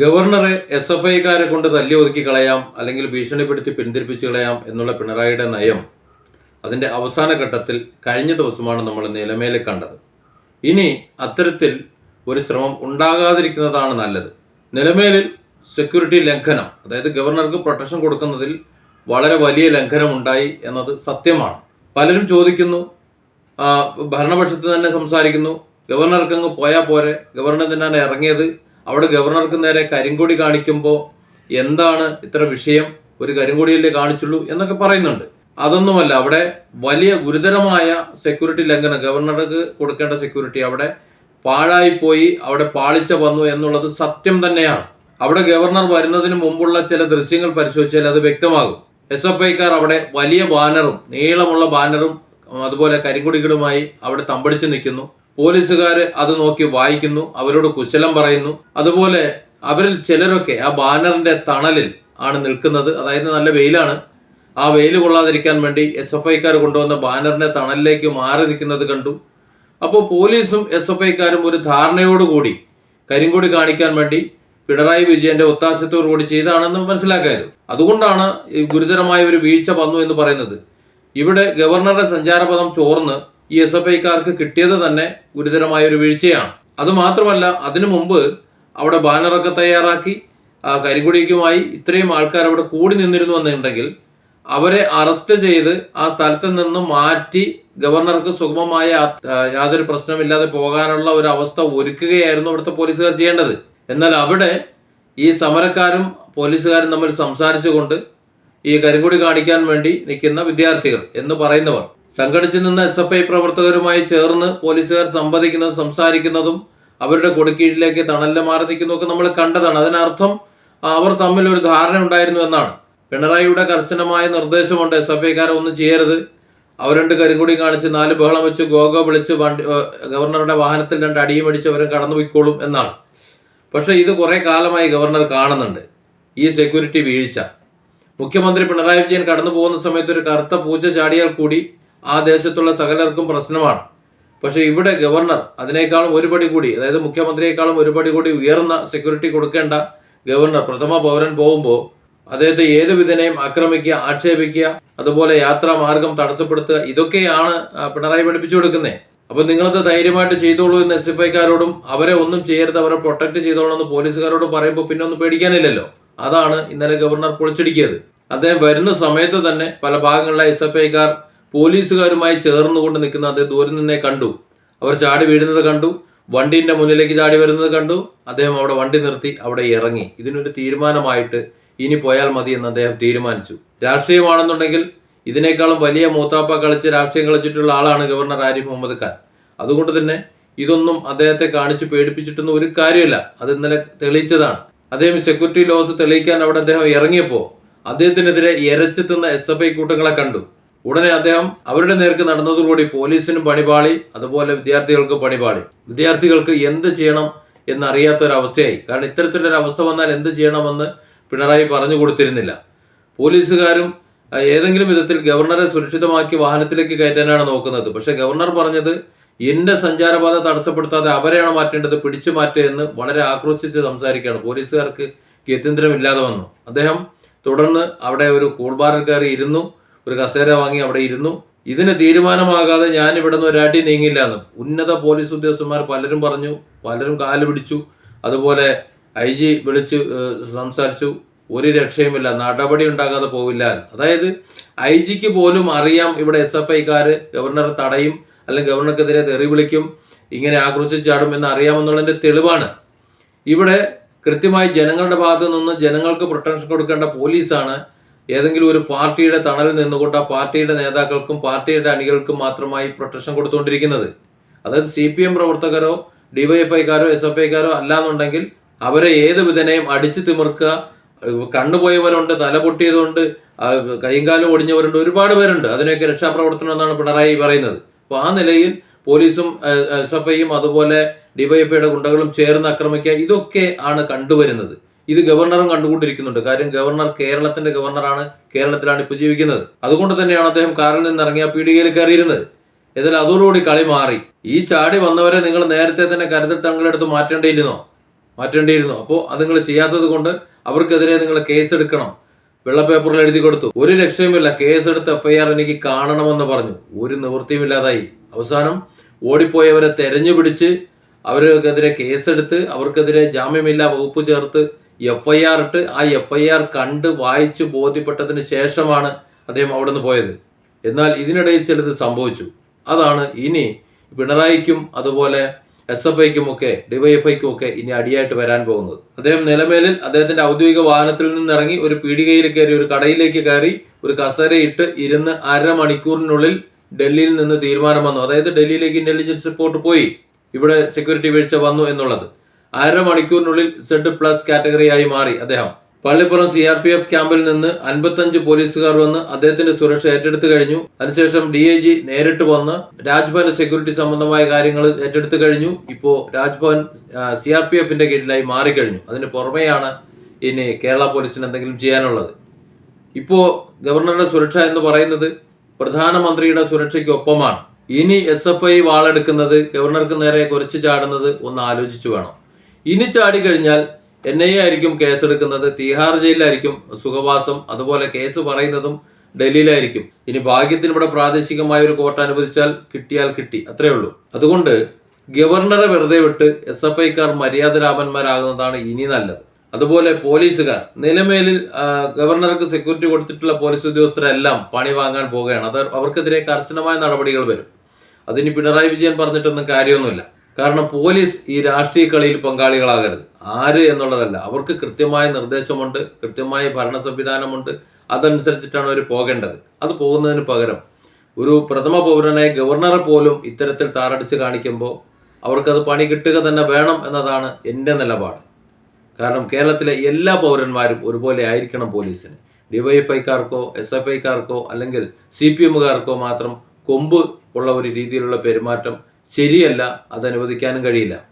ഗവർണറെ S F ഐക്കാരെ കൊണ്ട് തല്ലി ഒതുക്കി കളയാം അല്ലെങ്കിൽ ഭീഷണിപ്പെടുത്തി പിന്തിരിപ്പിച്ചു കളയാം എന്നുള്ള പിണറായിയുടെ നയം അതിന്റെ അവസാന ഘട്ടത്തിൽ കഴിഞ്ഞ ദിവസമാണ് നമ്മൾ നിലമേലെ കണ്ടത്. ഇനി അത്തരത്തിൽ ഒരു ശ്രമം ഉണ്ടാകാതിരിക്കുന്നതാണ് നല്ലത്. നിലമേലിൽ സെക്യൂരിറ്റി ലംഘനം അതായത് ഗവർണർക്ക് പ്രൊട്ടക്ഷൻ കൊടുക്കുന്നതിൽ വളരെ വലിയ ലംഘനം ഉണ്ടായി എന്നത് സത്യമാണ്. പലരും ചോദിക്കുന്നു ഭരണപക്ഷത്ത് തന്നെ സംസാരിക്കുന്നു ഗവർണർക്കങ്ങ് പോയാൽ പോരെ ഗവർണർ തന്നെയാണ് ഇറങ്ങിയത്? അവിടെ ഗവർണർക്ക് നേരെ കരിങ്കൊടി കാണിക്കുമ്പോൾ എന്താണ് ഇത്ര വിഷയം? ഒരു കരിങ്കൊടിയല്ലേ കാണിച്ചുള്ളൂ എന്നൊക്കെ പറയുന്നുണ്ട്. അതൊന്നുമല്ല അവിടെ വലിയ ഗുരുതരമായ സെക്യൂരിറ്റി ലംഘനം ഗവർണർക്ക് കൊടുക്കേണ്ട സെക്യൂരിറ്റി അവിടെ പാഴായിപ്പോയി അവിടെ പാളിച്ച വന്നു എന്നുള്ളത് സത്യം തന്നെയാണ്. അവിടെ ഗവർണർ വരുന്നതിന് മുമ്പുള്ള ചില ദൃശ്യങ്ങൾ പരിശോധിച്ചാൽ അത് വ്യക്തമാകും. എസ് എഫ് ഐക്കാർ അവിടെ വലിയ ബാനറും നീളമുള്ള ബാനറും അതുപോലെ കരിങ്കുടികളുമായി അവിടെ തമ്പടിച്ച് നിൽക്കുന്നു. പോലീസുകാർ അത് നോക്കി വായിക്കുന്നു അവരോട് കുശലം പറയുന്നു. അതുപോലെ അവരിൽ ചിലരൊക്കെ ആ ബാനറിന്റെ തണലിൽ ആണ് നിൽക്കുന്നത്. അതായത് നല്ല വെയിലാണ്. ആ വെയിൽ കൊള്ളാതിരിക്കാൻ വേണ്ടി എസ് എഫ് ഐക്കാർ കൊണ്ടുവന്ന ബാനറിന്റെ തണലിലേക്ക് മാറി നിൽക്കുന്നത് കണ്ടു. അപ്പോൾ പോലീസും എസ് എഫ് ഐക്കാരും ഒരു ധാരണയോടുകൂടി കരിങ്കൊടി കാണിക്കാൻ വേണ്ടി പിണറായി വിജയന്റെ ഒത്താശത്തോടു കൂടി ചെയ്താണെന്ന് മനസ്സിലാക്കായത്. അതുകൊണ്ടാണ് ഗുരുതരമായ ഒരു വീഴ്ച വന്നു എന്ന് പറയുന്നത്. ഇവിടെ ഗവർണറുടെ സഞ്ചാരപഥം ചോർന്ന് ഈ എസ് എഫ് ഐക്കാർക്ക് കിട്ടിയത് തന്നെ ഗുരുതരമായ ഒരു വീഴ്ചയാണ്. അതുമാത്രമല്ല അതിനു മുമ്പ് അവിടെ ബാനറൊക്കെ തയ്യാറാക്കി കരിങ്കൊടിക്കുമായി ഇത്രയും ആൾക്കാർ അവിടെ കൂടി നിന്നിരുന്നു എന്നുണ്ടെങ്കിൽ അവരെ അറസ്റ്റ് ചെയ്ത് ആ സ്ഥലത്ത് നിന്ന് മാറ്റി ഗവർണർക്ക് സുഗമമായ യാതൊരു പ്രശ്നമില്ലാതെ പോകാനുള്ള ഒരു അവസ്ഥ ഒരുക്കുകയായിരുന്നു അവിടുത്തെ പോലീസുകാർ ചെയ്യേണ്ടത്. എന്നാൽ അവിടെ ഈ സമരക്കാരും പോലീസുകാരും തമ്മിൽ സംസാരിച്ചുകൊണ്ട് ഈ കരിങ്കുടി കാണിക്കാൻ വേണ്ടി നിൽക്കുന്ന വിദ്യാർത്ഥികൾ എന്ന് പറയുന്നവർ സംഘടിച്ചു നിന്ന എസ് എഫ് ഐ പ്രവർത്തകരുമായി ചേർന്ന് പോലീസുകാർ സംവദിക്കുന്നതും സംസാരിക്കുന്നതും അവരുടെ കൊടുക്കീഴിലേക്ക് തണലിൽ മാറി നിൽക്കുന്നതൊക്കെ നമ്മൾ കണ്ടതാണ്. അതിനർത്ഥം അവർ തമ്മിൽ ഒരു ധാരണ ഉണ്ടായിരുന്നു എന്നാണ്. പിണറായിയുടെ കർശനമായ നിർദ്ദേശമുണ്ട് എസ് എഫ് ഐക്കാരെ ഒന്നും ചെയ്യരുത്. അവർ രണ്ട് കരിങ്കൊടി കാണിച്ച് നാല് ബഹളം വെച്ച് ഗോഗോ വിളിച്ച് വണ്ടി ഗവർണറുടെ വാഹനത്തിൽ രണ്ട് അടിയും അടിച്ച് അവരും കടന്നു പോയിക്കോളും എന്നാണ്. പക്ഷേ ഇത് കുറേ കാലമായി ഗവർണർ കാണുന്നുണ്ട്. ഈ സെക്യൂരിറ്റി വീഴ്ച. മുഖ്യമന്ത്രി പിണറായി വിജയൻ കടന്നു പോകുന്ന സമയത്ത് ഒരു കറുത്ത പൂജ ചാടിയാൽ കൂടി ആ ദേശത്തുള്ള സകലർക്കും പ്രശ്നമാണ്. പക്ഷേ ഇവിടെ ഗവർണർ അതിനേക്കാളും ഒരുപടി കൂടി അതായത് മുഖ്യമന്ത്രിയെക്കാളും ഒരുപടി കൂടി ഉയർന്ന സെക്യൂരിറ്റി കൊടുക്കേണ്ട ഗവർണർ പ്രഥമ പൗരൻ പോകുമ്പോൾ അദ്ദേഹത്തെ ഏതു വിധനയും ആക്രമിക്കുക ആക്ഷേപിക്കുക അതുപോലെ യാത്രാ മാർഗം തടസ്സപ്പെടുത്തുക ഇതൊക്കെയാണ് പിണറായി പഠിപ്പിച്ചു കൊടുക്കുന്നത് അപ്പോൾ നിങ്ങളത് ധൈര്യമായിട്ട് ചെയ്തോളൂ എന്ന് എസ് എഫ് ഐക്കാരോടും അവരെ ഒന്നും ചെയ്യരുത് അവരെ പ്രൊട്ടക്ട് ചെയ്തോളൂ എന്ന് പോലീസുകാരോട് പറയുമ്പോൾ പിന്നെ ഒന്നും പേടിക്കാനില്ലല്ലോ. അതാണ് ഇന്നലെ ഗവർണർ പൊളിച്ചടിക്കിയത്. അദ്ദേഹം വരുന്ന സമയത്ത് തന്നെ പല ഭാഗങ്ങളിലെ എസ് എഫ് ഐക്കാർ പോലീസുകാരുമായി ചേർന്നുകൊണ്ട് നിൽക്കുന്ന അദ്ദേഹം ദൂരെ നിന്നെ കണ്ടു. അവർ ചാടി വീഴുന്നത് കണ്ടു. വണ്ടീന്റെ മുന്നിലേക്ക് ചാടി വരുന്നത് കണ്ടു. അദ്ദേഹം അവിടെ വണ്ടി നിർത്തി അവിടെ ഇറങ്ങി. ഇതിനൊരു തീരുമാനമായിട്ട് ഇനി പോയാൽ മതി എന്ന് അദ്ദേഹം തീരുമാനിച്ചു. രാഷ്ട്രീയമാണെന്നുണ്ടെങ്കിൽ ഇതിനേക്കാളും വലിയ മൂത്താപ്പ കളിച്ച് രാഷ്ട്രീയം കളിച്ചിട്ടുള്ള ആളാണ് ഗവർണർ ആരിഫ് മുഹമ്മദ് ഖാൻ. അതുകൊണ്ട് തന്നെ ഇതൊന്നും അദ്ദേഹത്തെ കാണിച്ച് പേടിപ്പിച്ചിട്ടൊന്നും ഒരു കാര്യമില്ല. അത് ഇന്നലെ തെളിയിച്ചതാണ്. അദ്ദേഹം സെക്യൂരിറ്റി ലോസ് തെളിയിക്കാൻ അവിടെ അദ്ദേഹം ഇറങ്ങിയപ്പോൾ അദ്ദേഹത്തിനെതിരെ ഇരച്ചെത്തുന്ന എസ് എഫ് ഐ കൂട്ടങ്ങളെ കണ്ടു. ഉടനെ അദ്ദേഹം അവരുടെ നേർക്ക് നടന്നതോടുകൂടി പോലീസിനും പണിപാളി അതുപോലെ വിദ്യാർത്ഥികൾക്ക് പണിപാളി. വിദ്യാർത്ഥികൾക്ക് എന്ത് ചെയ്യണം എന്നറിയാത്തൊരവസ്ഥയായി. കാരണം ഇത്തരത്തിലൊരു അവസ്ഥ വന്നാൽ എന്ത് ചെയ്യണമെന്ന് പിണറായി പറഞ്ഞു കൊടുത്തിരുന്നില്ല. പോലീസുകാരും ഏതെങ്കിലും വിധത്തിൽ ഗവർണറെ സുരക്ഷിതമാക്കി വാഹനത്തിലേക്ക് കയറ്റാനാണ് നോക്കുന്നത്. പക്ഷേ ഗവർണർ പറഞ്ഞത് എന്റെ സഞ്ചാരപാത തടസ്സപ്പെടുത്താതെ അവരെയാണ് മാറ്റേണ്ടത് പിടിച്ചു മാറ്റുക എന്ന് വളരെ ആക്രോശിച്ച് സംസാരിക്കുകയാണ്. പോലീസുകാർക്ക് ഗത്യന്തരമില്ലാതെ വന്നു. അദ്ദേഹം തുടർന്ന് അവിടെ ഒരു കൂൾബാറിൽ കയറി ഇരുന്നു ഒരു കസേര വാങ്ങി അവിടെ ഇരുന്നു. ഇതിന് തീരുമാനമാകാതെ ഞാൻ ഇവിടെ നിന്ന് ഒരാട്ടി നീങ്ങില്ല എന്ന് ഉന്നത പോലീസ് ഉദ്യോഗസ്ഥന്മാർ പലരും പറഞ്ഞു പലരും കാൽ പിടിച്ചു. അതുപോലെ ഐ ജി വിളിച്ച് സംസാരിച്ചു. ഒരു രക്ഷയുമില്ല നടപടി ഉണ്ടാകാതെ പോവില്ല. അതായത് ഐ ജിക്ക് പോലും അറിയാം ഇവിടെ എസ് എഫ് ഐക്കാർ ഗവർണറെ തടയും അല്ലെങ്കിൽ ഗവർണർക്കെതിരെ തെറി വിളിക്കും ഇങ്ങനെ ആക്രോശിച്ചാടും എന്ന് അറിയാമെന്നുള്ളതിന്റെ തെളിവാണ്. ഇവിടെ കൃത്യമായി ജനങ്ങളുടെ ഭാഗത്തു നിന്ന് ജനങ്ങൾക്ക് പ്രൊട്ടക്ഷൻ കൊടുക്കേണ്ട പോലീസാണ് ഏതെങ്കിലും ഒരു പാർട്ടിയുടെ തണലിൽ നിന്നുകൊണ്ട് ആ പാർട്ടിയുടെ നേതാക്കൾക്കും പാർട്ടിയുടെ അണികൾക്കും മാത്രമായി പ്രൊട്ടക്ഷൻ കൊടുത്തുകൊണ്ടിരിക്കുന്നത്. അതായത് സി പി എം പ്രവർത്തകരോ ഡിവൈഎഫ്ഐക്കാരോ എസ് എഫ് ഐക്കാരോ അല്ലാന്നുണ്ടെങ്കിൽ അവരെ ഏത് വിധനയും അടിച്ചു തിമിർക്കുക. കണ്ണുപോയവരുണ്ട് തല പൊട്ടിയതുണ്ട് കൈകാലം ഒടിഞ്ഞവരുണ്ട് ഒരുപാട് പേരുണ്ട്. അതിനൊക്കെ രക്ഷാപ്രവർത്തനം എന്നാണ് പിണറായി പറയുന്നത്. അപ്പോൾ ആ നിലയിൽ പോലീസും എസ് എഫ് ഐയും അതുപോലെ ഡിവൈഎഫ്ഐയുടെ ഗുണ്ടകളും ചേർന്ന് ആക്രമിക്കുക ഇതൊക്കെ ആണ് കണ്ടുവരുന്നത്. ഇത് ഗവർണറും കണ്ടുകൊണ്ടിരിക്കുന്നുണ്ട് കാര്യം ഗവർണർ കേരളത്തിന്റെ ഗവർണറാണ് കേരളത്തിലാണ് ഇപ്പോൾ ജീവിക്കുന്നത്. അതുകൊണ്ട് തന്നെയാണ് അദ്ദേഹം കാറിൽ നിന്ന് ഇറങ്ങിയ പീഡികയിൽ കയറിയിരുന്നത്. എന്നാൽ അതോടുകൂടി കളി മാറി. ഈ ചാടി വന്നവരെ നിങ്ങൾ നേരത്തെ തന്നെ കരുതൽ തങ്ങളെടുത്ത് മാറ്റേണ്ടിയിരുന്നോ? മാറ്റേണ്ടിയിരുന്നു? അപ്പോൾ അത് നിങ്ങൾ ചെയ്യാത്തത് കൊണ്ട് അവർക്കെതിരെ നിങ്ങൾ കേസ് എടുക്കണം വെള്ള പേപ്പറിൽ എഴുതി കൊടുത്തു. ഒരു രക്ഷയുമില്ല. കേസ് എടുത്ത് എഫ്ഐആർ എനിക്ക് കാണണമെന്ന് പറഞ്ഞു. ഒരു നിവൃത്തിയുമില്ലാതായി അവസാനം ഓടിപ്പോയവരെ തെരഞ്ഞു പിടിച്ച് അവർക്കെതിരെ കേസെടുത്ത് അവർക്കെതിരെ ജാമ്യമില്ലാ വകുപ്പ് ചേർത്ത് എഫ് ഐ ആർ ഇട്ട് ആ എഫ് ഐ ആർ കണ്ട് വായിച്ച് ബോധ്യപ്പെട്ടതിന് ശേഷമാണ് അദ്ദേഹം അവിടെ നിന്ന് പോയത്. എന്നാൽ ഇതിനിടയിൽ ചിലത് സംഭവിച്ചു. അതാണ് ഇനി പിണറായിക്കും അതുപോലെ എസ് എഫ് ഐക്കും ഒക്കെ ഡിവൈഎഫ്ഐക്കും ഒക്കെ ഇനി അടിയായിട്ട് വരാൻ പോകുന്നത്. അദ്ദേഹം നിലമേലിൽ അദ്ദേഹത്തിന്റെ ഔദ്യോഗിക വാഹനത്തിൽ നിന്നിറങ്ങി ഒരു പീടികയിൽ കയറി ഒരു കടയിലേക്ക് കയറി ഒരു കസേരയിട്ട് ഇരുന്ന് അരമണിക്കൂറിനുള്ളിൽ ഡൽഹിയിൽ നിന്ന് തീരുമാനം വന്നു. അതായത് ഡൽഹിയിലേക്ക് ഇന്റലിജൻസ് റിപ്പോർട്ട് പോയി. ഇവിടെ സെക്യൂരിറ്റി വീഴ്ച വന്നു എന്നുള്ളത്. അരമണിക്കൂറിനുള്ളിൽ സെഡ് പ്ലസ് കാറ്റഗറിയായി മാറി അദ്ദേഹം. Pallippuram C R P F ക്യാമ്പിൽ നിന്ന് അൻപത്തഞ്ച് പോലീസുകാർ വന്ന് അദ്ദേഹത്തിന്റെ സുരക്ഷ ഏറ്റെടുത്തു കഴിഞ്ഞു. അതിനുശേഷം ഡി ഐ ജി നേരിട്ട് വന്ന് രാജ്ഭവൻ സെക്യൂരിറ്റി സംബന്ധമായ കാര്യങ്ങൾ ഏറ്റെടുത്തു കഴിഞ്ഞു. ഇപ്പോ രാജ്ഭവൻ സി ആർ പി എഫിന്റെ കീഴിലായി മാറിക്കഴിഞ്ഞു. അതിന് പുറമെയാണ് ഇനി കേരള പോലീസിന് എന്തെങ്കിലും ചെയ്യാനുള്ളത്. ഇപ്പോ ഗവർണറുടെ സുരക്ഷ എന്ന് പറയുന്നത് പ്രധാനമന്ത്രിയുടെ സുരക്ഷയ്ക്കൊപ്പമാണ്. ഇനി എസ് എഫ് ഐ വാളെടുക്കുന്നത് ഗവർണർക്ക് നേരെ കുറച്ച് ചാടുന്നത് ഒന്ന് ആലോചിച്ചു വേണം. ഇനി ചാടി കഴിഞ്ഞാൽ എൻ ഐ എ ആയിരിക്കും കേസെടുക്കുന്നത് തീഹാർ ജയിലിലായിരിക്കും സുഖവാസം അതുപോലെ കേസ് പറയുന്നതും ഡൽഹിയിലായിരിക്കും. ഇനി ഭാഗ്യത്തിന് ഇവിടെ പ്രാദേശികമായ ഒരു കോർട്ട് അനുവദിച്ചാൽ കിട്ടിയാൽ കിട്ടി അത്രേ ഉള്ളൂ. അതുകൊണ്ട് ഗവർണറെ വെറുതെ വിട്ട് എസ് എഫ് ഐക്കാർ മര്യാദരാമന്മാരാകുന്നതാണ് ഇനി നല്ലത്. അതുപോലെ പോലീസുകാർ നിലമേലിൽ ഗവർണർക്ക് സെക്യൂരിറ്റി കൊടുത്തിട്ടുള്ള പോലീസ് ഉദ്യോഗസ്ഥരെല്ലാം പണി വാങ്ങാൻ പോവുകയാണ്. അത് അവർക്കെതിരെ കർശനമായ നടപടികൾ വരും. അതിന് പിണറായി വിജയൻ പറഞ്ഞിട്ടൊന്നും കാര്യമൊന്നുമില്ല. കാരണം പോലീസ് ഈ രാഷ്ട്രീയ കളിയിൽ പങ്കാളികളാകരുത്. ആര് എന്നുള്ളതല്ല. അവർക്ക് കൃത്യമായ നിർദ്ദേശമുണ്ട് കൃത്യമായ ഭരണ സംവിധാനമുണ്ട്. അതനുസരിച്ചിട്ടാണ് അവർ പോകേണ്ടത്. അത് പോകുന്നതിന് പകരം ഒരു പ്രഥമ പൗരനെ ഗവർണറെ പോലും ഇത്തരത്തിൽ താറടിച്ച് കാണിക്കുമ്പോൾ അവർക്കത് പണി കിട്ടുക തന്നെ വേണം എന്നതാണ് എന്റെ നിലപാട്. കാരണം കേരളത്തിലെ എല്ലാ പൗരന്മാരും ഒരുപോലെ ആയിരിക്കണം പോലീസിന്. ഡിവൈഎഫ്ഐക്കാർക്കോ എസ് എഫ് ഐക്കാർക്കോ അല്ലെങ്കിൽ സി പി എമ്മുകാർക്കോ മാത്രം കൊമ്പ് ഉള്ള ഒരു രീതിയിലുള്ള പെരുമാറ്റം ശരിയല്ല അത് അനുവദിക്കാനും കഴിയില്ല.